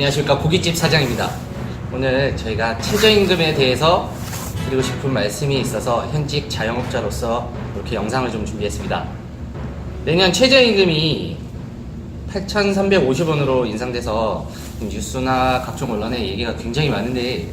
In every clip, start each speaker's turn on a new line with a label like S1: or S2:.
S1: 안녕하십니까 고깃집 사장입니다. 오늘 저희가 최저임금에 대해서 드리고 싶은 말씀이 있어서 현직 자영업자로서 이렇게 영상을 좀 준비했습니다. 내년 최저임금이 8,350원으로 인상돼서 뉴스나 각종 언론에 얘기가 굉장히 많은데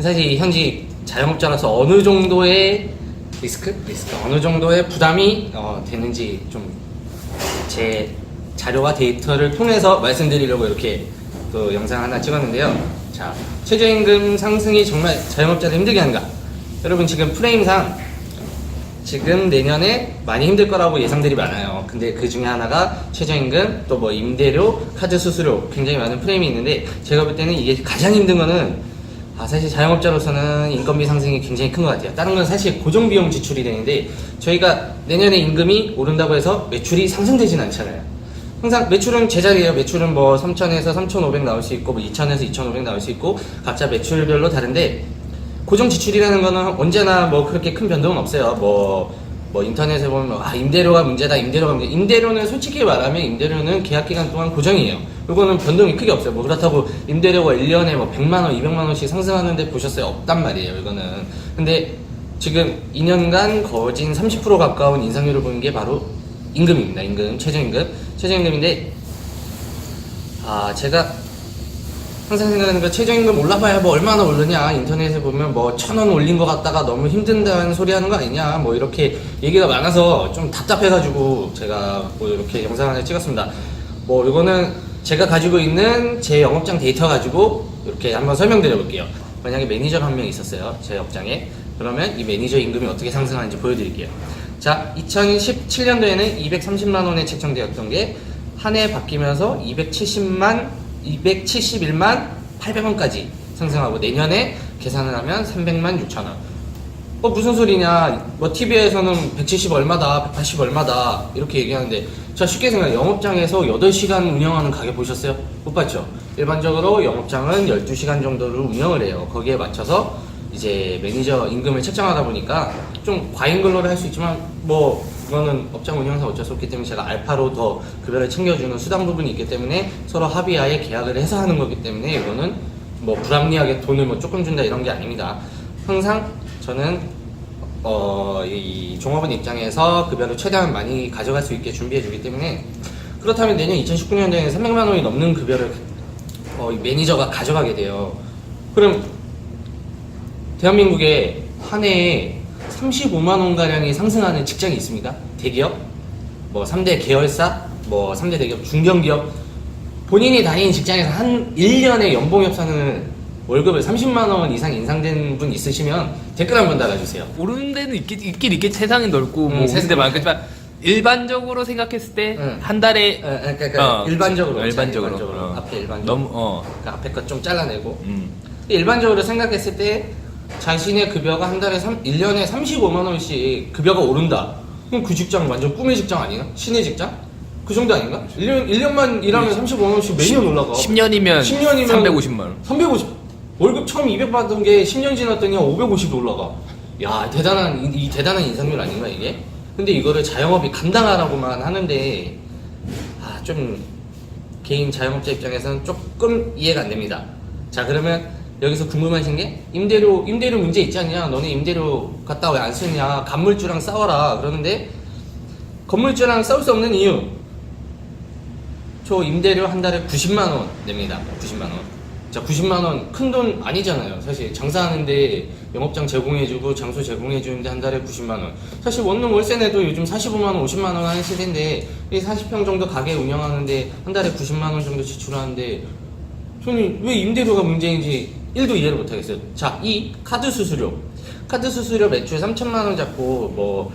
S1: 사실 현직 자영업자로서 어느 정도의 리스크? 리스크 어느 정도의 부담이 어, 되는지 좀 제 자료와 데이터를 통해서 말씀드리려고 이렇게 또 영상 하나 찍었는데요. 자, 최저임금 상승이 정말 자영업자를 힘들게 하는가? 여러분 지금 프레임상 지금 내년에 많이 힘들 거라고 예상들이 많아요. 근데 그 중에 하나가 최저임금, 또 뭐 임대료, 카드 수수료 굉장히 많은 프레임이 있는데 제가 볼 때는 이게 가장 힘든 거는 아, 사실 자영업자로서는 인건비 상승이 굉장히 큰 것 같아요. 다른 건 사실 고정비용 지출이 되는데 저희가 내년에 임금이 오른다고 해서 매출이 상승되진 않잖아요. 항상 매출은 제자리예요. 매출은 뭐 3천에서 3,500 나올 수 있고 뭐 2천에서 2,500 나올 수 있고 각자 매출별로 다른데 고정 지출이라는 거는 언제나 뭐 그렇게 큰 변동은 없어요. 뭐, 뭐 인터넷에 보면 뭐, 아, 임대료가 문제다, 임대료가 문제. 임대료는 솔직히 말하면 임대료는 계약 기간 동안 고정이에요. 이거는 변동이 크게 없어요. 뭐 그렇다고 임대료가 1년에 뭐 100만 원, 200만 원씩 상승하는데 보셨어요? 없단 말이에요, 이거는. 근데 지금 2년간 거진 30% 가까운 인상률을 보는 게 바로 임금입니다. 임금, 최저임금. 최저임금인데, 아, 제가 항상 생각하는 거 최저임금 올라봐야 뭐 얼마나 오르냐. 인터넷에 보면 뭐 천 원 올린 것 같다가 너무 힘든다는 소리 하는 거 아니냐. 뭐 이렇게 얘기가 많아서 좀 답답해가지고 제가 뭐 이렇게 영상 하나 찍었습니다. 뭐 이거는 제가 가지고 있는 제 영업장 데이터 가지고 이렇게 한번 설명드려 볼게요. 만약에 매니저가 한 명 있었어요. 제 업장에. 그러면 이 매니저 임금이 어떻게 상승하는지 보여드릴게요 자 2017년도에는 230만 원에 책정되었던 게 한 해 바뀌면서 270만 271만 800원까지 상승하고 내년에 계산을 하면 300만 6천 원. 어 무슨 소리냐? 뭐 TV에서는 170 얼마다, 180 얼마다 이렇게 얘기하는데 자 쉽게 생각해 영업장에서 8시간 운영하는 가게 보셨어요? 못 봤죠? 일반적으로 영업장은 12시간 정도를 운영을 해요. 거기에 맞춰서 이제 매니저 임금을 책정하다 보니까 좀 과잉 근로를 할 수 있지만 뭐 그거는 업장 운영상 어쩔 수 없기 때문에 제가 알파로 더 급여를 챙겨주는 수당 부분이 있기 때문에 서로 합의하에 계약을 해서 하는 거기 때문에 이거는 뭐 불합리하게 돈을 뭐 조금 준다 이런 게 아닙니다. 항상 저는 어, 이 종업원 입장에서 급여를 최대한 많이 가져갈 수 있게 준비해 주기 때문에 그렇다면 내년 2019년도에는 300만 원이 넘는 급여를 어, 이 매니저가 가져가게 돼요. 그럼 대한민국에 한 해에 35만 원 가량이 상승하는 직장이 있습니까? 대기업, 뭐 3대 계열사, 뭐 3대 대기업, 중견기업 본인이 다니는 직장에서 한 1년에 연봉 협상을 월급을 30만 원 이상 인상된 분 있으시면 댓글 한번 달아주세요.
S2: 오르는 데는 있긴, 있긴 있겠 세상이 넓고
S1: 음,
S2: 뭐
S1: 세상-
S2: 오르는 데 많겠지만 일반적으로 생각했을 때
S1: 응.
S2: 한 달에
S1: 어, 그러니까, 그러니까
S2: 어,
S1: 일반적으로
S2: 어, 일반적으로,
S1: 일반적으로.
S2: 어.
S1: 앞에 일반적으로
S2: 너무
S1: 어그 앞에 것 좀 잘라내고
S2: 음.
S1: 일반적으로 생각했을 때 자신의 급여가 한 달에 3, 1년에 35만 원씩 급여가 오른다. 그럼 그 직장 완전 꿈의 직장 아니야? 신의 직장? 그 정도 아닌가? 1년, 1년만 일하면 35만 원씩 매년 올라가.
S2: 10년이면
S1: 10년이면
S2: 350만 원
S1: 350. 월급 처음 200 받은 게 10년 지났더니 550도 올라가. 야, 대단한, 이, 이 대단한 인상률 아닌가, 이게? 근데 이거를 자영업이 감당하라고만 하는데, 아, 좀, 개인 자영업자 입장에서는 조금 이해가 안 됩니다. 자, 그러면 여기서 궁금하신 게, 임대료, 임대료 문제 있지 않냐? 너네 임대료 갖다 왜 안 쓰냐? 건물주랑 싸워라. 그러는데, 건물주랑 싸울 수 없는 이유. 저 임대료 한 달에 90만 원 냅니다. 90만 원. 자, 90만 원 큰 돈 아니잖아요. 사실 장사하는데 영업장 제공해주고 장소 제공해주는데 한 달에 90만 원. 사실 원룸 월세 내도 요즘 45만 원, 50만 원 하는 시대인데 이 40평 정도 가게 운영하는데 한 달에 90만 원 정도 지출하는데 저는 왜 임대료가 문제인지 1도 이해를 못하겠어요. 자, 이 카드 수수료. 카드 수수료 매출 3천만 원 잡고 뭐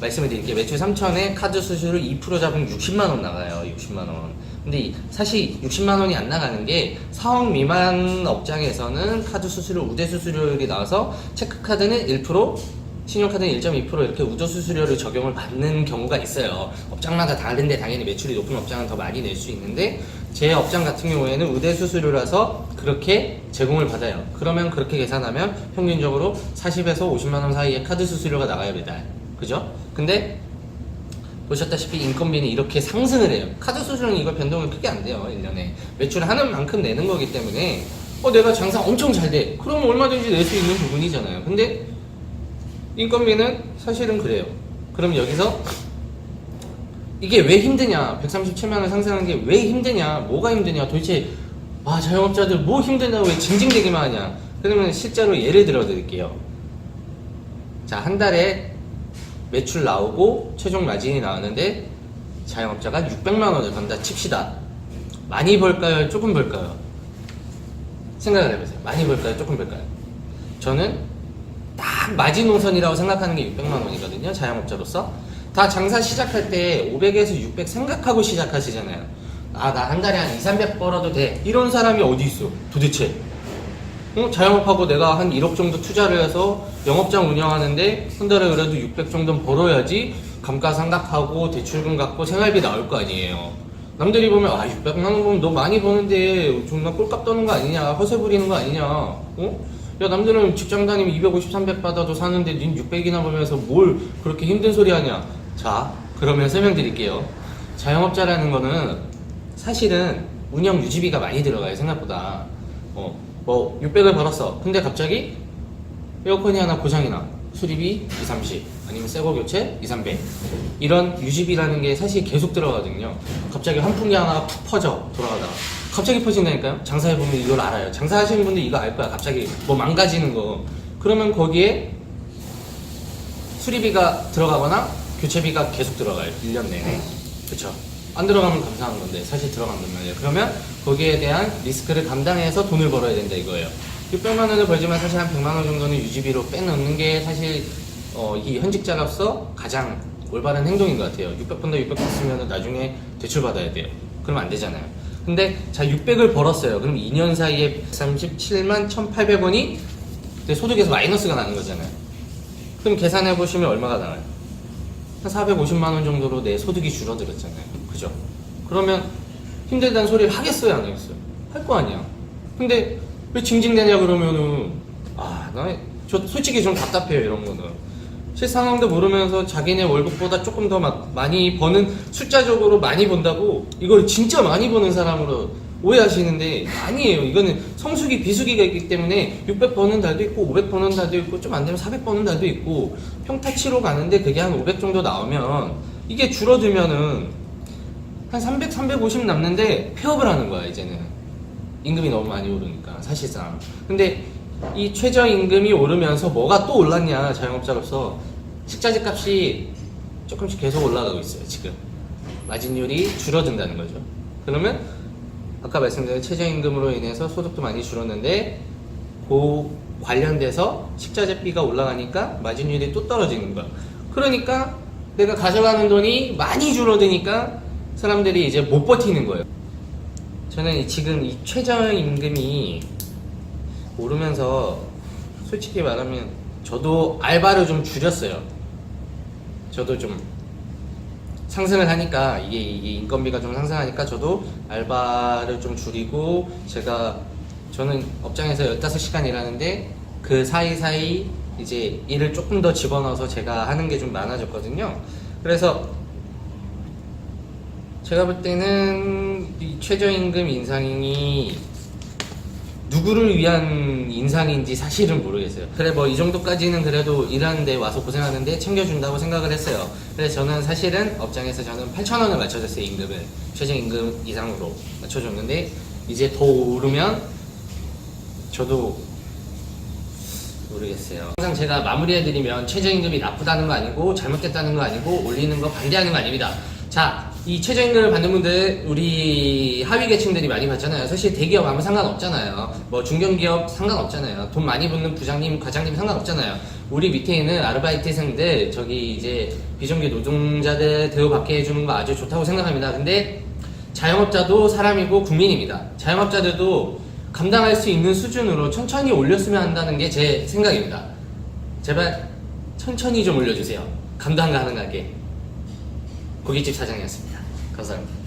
S1: 말씀을 드릴게요. 매출 3천에 카드 수수료 2% 잡으면 60만 원 나가요. 60만 원. 근데 이- 사실 60만 원이 안 나가는 게 4억 미만 업장에서는 카드 수수료 우대 수수료율이 나와서 체크카드는 1%, 신용카드는 1.2% 이렇게 우대 수수료를 적용을 받는 경우가 있어요. 업장마다 다른데 당연히 매출이 높은 업장은 더 많이 낼 수 있는데 제 업장 같은 경우에는 우대 수수료라서 그렇게 제공을 받아요. 그러면 그렇게 계산하면 평균적으로 40에서 50만 원 사이에 카드 수수료가 나가야 매달. 그죠? 근데 보셨다시피 인건비는 이렇게 상승을 해요. 카드 수수료는 이거 변동이 크게 안 돼요. 1년에. 매출하는 만큼 내는 거기 때문에 어 내가 장사 엄청 잘 돼. 그러면 얼마든지 낼 수 있는 부분이잖아요. 근데 인건비는 사실은 그래요. 그럼 여기서 이게 왜 힘드냐? 137만 원 상승하는 게 왜 힘드냐? 뭐가 힘드냐? 도대체 아 자영업자들 뭐 힘드냐고 왜 징징대기만 하냐? 그러면 실제로 예를 들어 드릴게요. 자, 한 달에 매출 나오고 최종 마진이 나왔는데 자영업자가 600만 원을 번다 칩시다. 많이 벌까요? 조금 벌까요? 생각을 해보세요. 많이 벌까요? 조금 벌까요? 저는 딱 마지노선이라고 생각하는 게 600만 원이거든요. 자영업자로서. 다 장사 시작할 때 500에서 600 생각하고 시작하시잖아요. 아, 나 한 달에 한 2, 300 벌어도 돼. 이런 사람이 어디 있어? 도대체. 어? 자영업하고 내가 한 1억 정도 투자를 해서 영업장 운영하는데 한 달에 그래도 600 정도는 벌어야지 감가상각하고 대출금 갚고 생활비 나올 거 아니에요. 남들이 보면 아 600만 원 보면 너 많이 버는데 존나 꼴값 떠는 거 아니냐 허세 부리는 거 아니냐 어? 야 남들은 직장 다니면 250, 300 받아도 사는데 닌 600이나 벌면서 뭘 그렇게 힘든 소리 하냐? 자 그러면 설명드릴게요. 자영업자라는 거는 사실은 운영 유지비가 많이 들어가요 생각보다. 어, 뭐 600을 벌었어. 근데 갑자기 에어컨이 하나 고장이 나. 수리비 2, 30 아니면 새거 교체 2, 300 이런 유지비라는 게 사실 계속 들어가거든요. 갑자기 환풍기 하나가 푹 퍼져 돌아가다가 갑자기 퍼진다니까요. 장사해보면 이걸 알아요. 장사하시는 분들 이거 알 거야. 갑자기 뭐 망가지는 거. 그러면 거기에 수리비가 들어가거나 교체비가 계속 들어가요. 1년 내내. 그쵸? 안 들어가면 감사한 건데 사실 들어간단 말이에요. 그러면 거기에 대한 리스크를 감당해서 돈을 벌어야 된다 이거예요. 600만 원을 벌지만 사실 한 100만 원 정도는 유지비로 빼놓는 게 사실 어, 이 현직자로서 가장 올바른 행동인 것 같아요. 600번다 600 받으면 나중에 대출 받아야 돼요. 그러면 안 되잖아요 근데 자 600을 벌었어요 그럼 2년 사이에 137만 1800원이 내 소득에서 마이너스가 나는 거잖아요 그럼 계산해 보시면 얼마가 나와요? 한 450만 원 정도로 내 소득이 줄어들었잖아요. 그죠? 그러면 힘들다는 소리를 하겠어요, 안 하겠어요? 할 거 아니야. 근데 왜 징징대냐 그러면은 아, 나저 솔직히 좀 답답해요, 이런 거는. 실상황도 모르면서 자기네 월급보다 조금 더막 많이 버는 숫자적으로 많이 번다고 이걸 진짜 많이 버는 사람으로 오해하시는데 아니에요. 이거는 성수기 비수기가 있기 때문에 600 버는 달도 있고 500 버는 달도 있고 좀 안 되면 400 버는 달도 있고 평타치로 가는데 그게 한 500 정도 나오면 이게 줄어들면은 한 300, 350 남는데 폐업을 하는 거야 이제는 임금이 너무 많이 오르니까 사실상 근데 이 최저임금이 오르면서 뭐가 또 올랐냐 자영업자로서 식자재 값이 조금씩 계속 올라가고 있어요 지금. 마진율이 줄어든다는 거죠. 그러면 아까 말씀드린 최저임금으로 인해서 소득도 많이 줄었는데 그 관련돼서 식자재비가 올라가니까 마진율이 또 떨어지는 거야. 그러니까 내가 가져가는 돈이 많이 줄어드니까 사람들이 이제 못 버티는 거예요. 저는 이- 지금 이 최저임금이 오르면서 솔직히 말하면 저도 알바를 좀 줄였어요. 저도 좀 상승을 하니까 이게, 이게 인건비가 좀 상승하니까 저도 알바를 좀 줄이고 제가 저는 업장에서 15시간 일하는데 그 사이사이 이제 일을 조금 더 집어넣어서 제가 하는 게 좀 많아졌거든요. 그래서 제가 볼 때는 이 최저임금 인상이 누구를 위한 인상인지 사실은 모르겠어요. 그래 뭐 이 정도까지는 그래도 일하는데 와서 고생하는데 챙겨준다고 생각을 했어요. 그래서 저는 사실은 업장에서 저는 8천 원을 맞춰줬어요 임금을 최저 임금 이상으로 맞춰줬는데 이제 더 오르면 저도 모르겠어요. 항상 제가 마무리해드리면 최저임금이 나쁘다는 거 아니고 잘못됐다는 거 아니고 올리는 거 반대하는 거 아닙니다. 자, 이 최저임금을 받는 분들 우리 하위 계층들이 많이 받잖아요. 사실 대기업 아무 상관없잖아요. 뭐 중견기업 상관없잖아요. 돈 많이 받는 부장님, 과장님 상관없잖아요. 우리 밑에 있는 아르바이트생들 저기 이제 비정규 노동자들 대우받게 해주는 거 아주 좋다고 생각합니다. 근데 자영업자도 사람이고 국민입니다. 자영업자들도 감당할 수 있는 수준으로 천천히 올렸으면 한다는 게 제 생각입니다. 제발 천천히 좀 올려주세요. 감당 가능하게. 고깃집 사장이었습니다. 감사합니다.